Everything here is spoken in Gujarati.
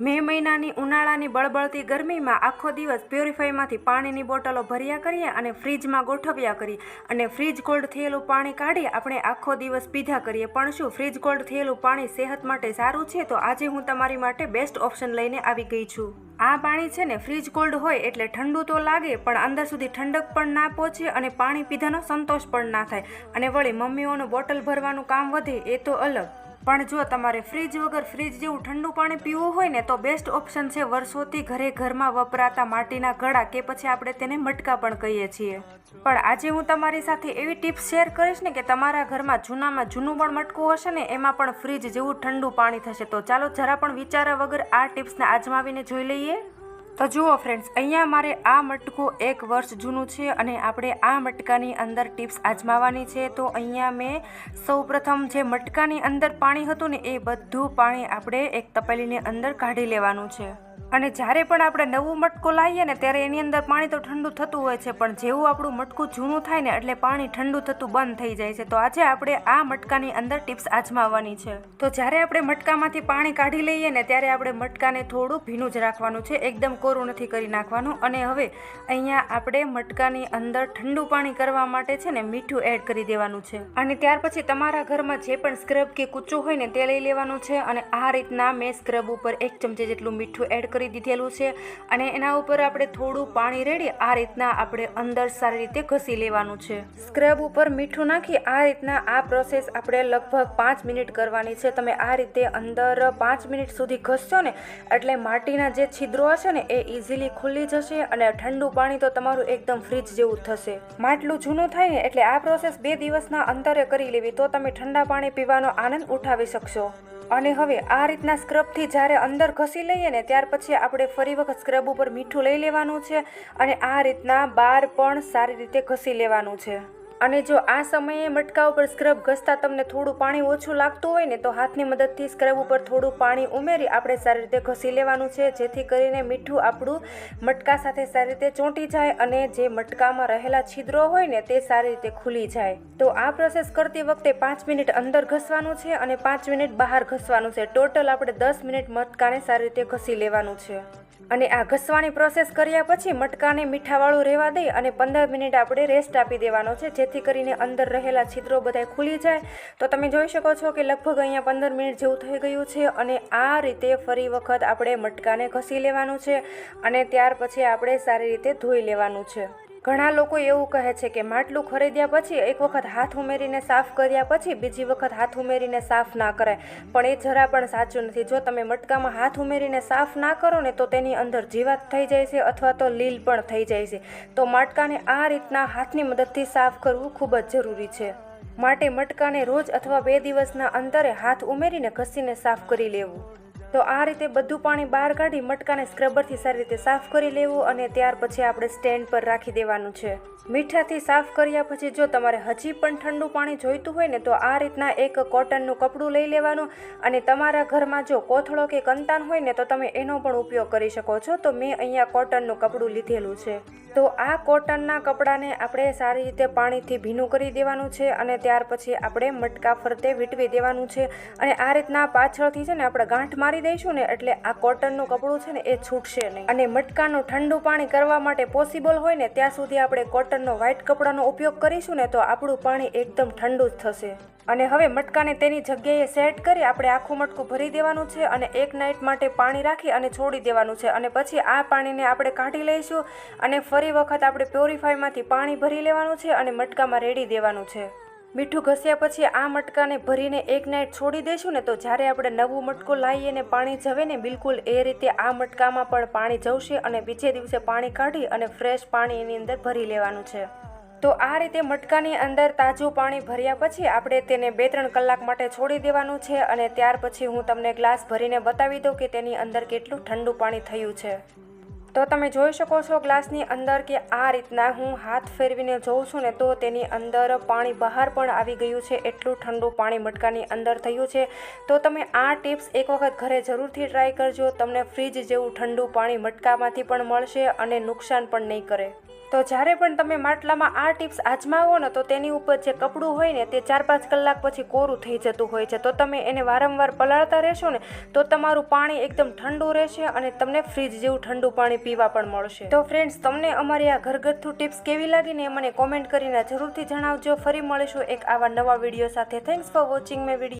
મે મહિનાની ઉનાળાની બળબળતી ગરમીમાં આખો દિવસ પ્યોરીફાઈમાંથી પાણીની બોટલો ભર્યા કરીએ અને ફ્રીજમાં ગોઠવ્યા કરીએ. અને ફ્રીજ કોલ્ડ થયેલું પાણી કાઢી આપણે આખો દિવસ પીધા કરીએ. પણ શું, ફ્રીજ કોલ્ડ થયેલું પાણી સેહત માટે સારું છે? તો આજે હું તમારી માટે બેસ્ટ ઓપ્શન લઈને આવી ગઈ છું. આ પાણી છે ને, ફ્રીજ કોલ્ડ હોય એટલે ઠંડુ તો લાગે, પણ અંદર સુધી ઠંડક પણ ના પહોંચે અને પાણી પીધાનો સંતોષ પણ ના થાય. અને વળી મમ્મીઓનું બોટલ ભરવાનું કામ વધે, એ તો અલગ. પણ જો તમારે ફ્રીજ વગર ફ્રીજ જેવું ઠંડુ પાણી પીવું હોય ને તો બેસ્ટ ઓપ્શન છે વર્ષોથી ઘરે ઘરમાં વપરાતા માટીના ઘડા કે પછી આપણે તેને મટકા પણ કહીએ છીએ. પણ આજે હું તમારી સાથે એવી ટિપ્સ શેર કરીશ ને કે તમારા ઘરમાં જૂનામાં જૂનું પણ મટકું હશે ને એમાં પણ ફ્રીજ જેવું ઠંડુ પાણી થશે. તો ચાલો જરા પણ વિચારા વગર આ ટિપ્સને આજમાવીને જોઈ લઈએ. તો જુઓ ફ્રેન્ડ્સ અહીંયા મારે આ મટકું એક વર્ષ જૂનું છે અને આપણે આ મટકાની અંદર ટિપ્સ આજમાવાની છે. તો અહીંયા મેં સૌપ્રથમ જે મટકાની અંદર પાણી હતું ને, એ બધું પાણી આપણે એક તપેલીની અંદર કાઢી લેવાનું છે. અને જ્યારે પણ આપણે નવું મટકું લાવીએ ને ત્યારે એની અંદર પાણી તો ઠંડુ થતું હોય છે, પણ જેવું આપણું મટકું જૂનું થાય ને એટલે પાણી ઠંડુ થતું બંધ થઈ જાય છે. તો આજે આપણે આ મટકાની અંદર ટિપ્સ આજમાવવાની છે. તો જ્યારે આપણે મટકામાંથી પાણી કાઢી લઈએ ને ત્યારે આપણે મટકાને થોડું ભીનું જ રાખવાનું છે, એકદમ કોરું નથી કરી નાખવાનું. અને હવે અહીંયા આપણે મટકાની અંદર ઠંડુ પાણી કરવા માટે છે ને મીઠું એડ કરી દેવાનું છે. અને ત્યાર પછી તમારા ઘરમાં જે પણ સ્ક્રબ કે કૂચું હોય ને તે લઈ લેવાનું છે. અને આ રીતના મેં સ્ક્રબ ઉપર એક ચમચી જેટલું મીઠું એડ કરી દીધેલું છે અને એના ઉપર આપણે થોડું પાણી રેડી આ રીતના આપણે અંદર સારી રીતે ઘસી લેવાનું છે. સ્ક્રબ ઉપર મીઠું નાખી આ રીતના આ પ્રોસેસ આપણે લગભગ પાંચ મિનિટ કરવાની છે. તમે આ રીતે અંદર પાંચ મિનિટ સુધી ઘસશો ને એટલે માટીના જે છિદ્રો હશે ને એ ઇઝીલી ખુલ્લી જશે અને ઠંડુ પાણી તો તમારું એકદમ ફ્રીજ જેવું થશે. માટલું જૂનું થાય ને એટલે આ પ્રોસેસ બે દિવસના અંતરે કરી લેવી તો તમે ઠંડા પાણી પીવાનો આનંદ ઉઠાવી શકશો. અને હવે આ રીતના સ્ક્રબથી જ્યારે અંદર ઘસી લઈએ ને ત્યાર પછી આપણે ફરી વખત સ્ક્રબ ઉપર મીઠું લઈ લેવાનું છે અને આ રીતના બાર પણ સારી રીતે ઘસી લેવાનું છે. અને જો આ સમયે મટકા ઉપર સ્ક્રબ ઘસતા તમને થોડું પાણી ઓછું લાગતું હોય ને તો હાથની મદદથી સ્ક્રબ ઉપર થોડું પાણી ઉમેરી આપણે સારી રીતે ઘસી લેવાનું છે, જેથી કરીને મીઠું આપણું મટકા સાથે સારી રીતે ચોંટી જાય અને જે મટકામાં રહેલા છિદ્રો હોય ને તે સારી રીતે ખુલી જાય. તો આ પ્રોસેસ કરતી વખતે પાંચ મિનિટ અંદર ઘસવાનું છે અને પાંચ મિનિટ બહાર ઘસવાનું છે. ટોટલ આપણે દસ મિનિટ મટકાને સારી રીતે ઘસી લેવાનું છે. અને આ ઘસવાની પ્રોસેસ કર્યા પછી મટકાને મીઠાવાળું રહેવા દઈ અને પંદર મિનિટ આપણે રેસ્ટ આપી દેવાનો છે. જેથી કરીને અંદર રહેલા છિદ્રો બધા ખુલી જાય. તો તમે જોઈ શકો છો કે લગભગ અહીંયા પંદર મિનિટ જેવું થઈ ગયું છે અને આ રીતે ફરી વખત આપણે મટકાને ઘસી લેવાનું છે અને ત્યાર પછી આપણે સારી રીતે ધોઈ લેવાનું છે. ઘણા લોકો એવું કહે છે કે માટલું ખરીદ્યા પછી એક વખત હાથ ઉમેરીને સાફ કર્યા પછી બીજી વખત હાથ ઉમેરીને સાફ ના કરાય. પણ એ જરા પણ સાચું નથી. જો તમે મટકામાં હાથ ઉમેરીને સાફ ના કરો ને તો તેની અંદર જીવાત થઈ જાય છે અથવા તો લીલ પણ થઈ જાય છે. તો મટકાને આ રીતના હાથની મદદથી સાફ કરવું ખૂબ જ જરૂરી છે. માટે મટકાને રોજ અથવા બે દિવસના અંતરે હાથ ઉમેરીને ઘસીને સાફ કરી લેવું. તો આ રીતે બધું પાણી બહાર કાઢી મટકાને સ્ક્રબરથી સારી રીતે સાફ કરી લેવું અને ત્યાર પછી આપણે સ્ટેન્ડ પર રાખી દેવાનું છે. મીઠાથી સાફ કર્યા પછી જો તમારે હજી પણ ઠંડુ પાણી જોઈતું હોય ને તો આ રીતના એક કોટનનું કપડું લઈ લેવાનું અને તમારા ઘરમાં જો કોથળો કે કંતાન હોય ને તો તમે એનો પણ ઉપયોગ કરી શકો છો. તો મેં અહીંયા કોટનનું કપડું લીધેલું છે. તો આ કોટનના કપડાને આપણે સારી રીતે પાણીથી ભીનું કરી દેવાનું છે અને ત્યાર પછી આપણે મટકા ફરતે વીંટવી દેવાનું છે. અને આ રીતના પાછળથી છે ને આપણે ગાંઠ મારી દઈશું ને એટલે આ કોટનનું કપડું છે ને એ છૂટશે નહીં. અને મટકાનું ઠંડુ પાણી કરવા માટે પોસિબલ હોય ને ત્યાં સુધી આપણે કોટનનો વ્હાઇટ કપડાનો ઉપયોગ કરીશું ને તો આપણું પાણી એકદમ ઠંડુ જ થશે. અને હવે મટકાને તેની જગ્યાએ સેટ કરી આપણે આખું મટકું ભરી દેવાનું છે અને એક નાઇટ માટે પાણી રાખી અને છોડી દેવાનું છે. અને પછી આ પાણીને આપણે કાઢી લઈશું અને ફરી વખત આપણે પ્યોરિફાઈમાંથી પાણી ભરી લેવાનું છે અને મટકામાં રેડી દેવાનું છે. મીઠું ઘસ્યા પછી આ મટકાને ભરીને એક નાઇટ છોડી દઈશું ને તો જ્યારે આપણે નવું મટકું લાવીએ ને પાણી જવે ને બિલકુલ એ રીતે આ મટકામાં પણ પાણી જવશે અને બીજે દિવસે પાણી કાઢી અને ફ્રેશ પાણી એની અંદર ભરી લેવાનું છે. તો આ રીતે મટકાની અંદર તાજું પાણી ભર્યા પછી આપણે તેને બે ત્રણ કલાક માટે છોડી દેવાનું છે અને ત્યાર પછી હું તમને ગ્લાસ ભરીને બતાવી દઉં કે તેની અંદર કેટલું ઠંડુ પાણી થયું છે. તો તમે જોઈ શકો છો ગ્લાસની અંદર કે આ રીતના હું હાથ ફેરવીને જોઉં છું ને તો તેની અંદર પાણી બહાર પણ આવી ગયું છે, એટલું ઠંડુ પાણી મટકાની અંદર થયું છે. તો તમે આ ટિપ્સ એક વખત ઘરે જરૂરથી ટ્રાય કરજો, તમને ફ્રીજ જેવું ઠંડુ પાણી મટકામાંથી પણ મળશે અને નુકસાન પણ નહીં કરે. તો જ્યારે પણ તમે માટલામાં આ ટિપ્સ આજમાવો ને, તો તેની ઉપર જે કપડું હોય ને, તે ચાર પાંચ કલાક પછી કોરું થઈ જતું હોય છે. તો તમે એને વારંવાર પલાળતા રહેશો ને, તો તમારું પાણી એકદમ ઠંડુ રહેશે અને તમને ફ્રીજ જેવું ઠંડુ પાણી પીવા પણ મળશે. તો ફ્રેન્ડ્સ, તમને અમારી આ ઘરગથ્થુ ટિપ્સ કેવી લાગી ને મને કોમેન્ટ કરીને જરૂરથી જણાવજો. ફરી મળીશું એક આવા નવા વીડિયો સાથે. Thanks for watching my video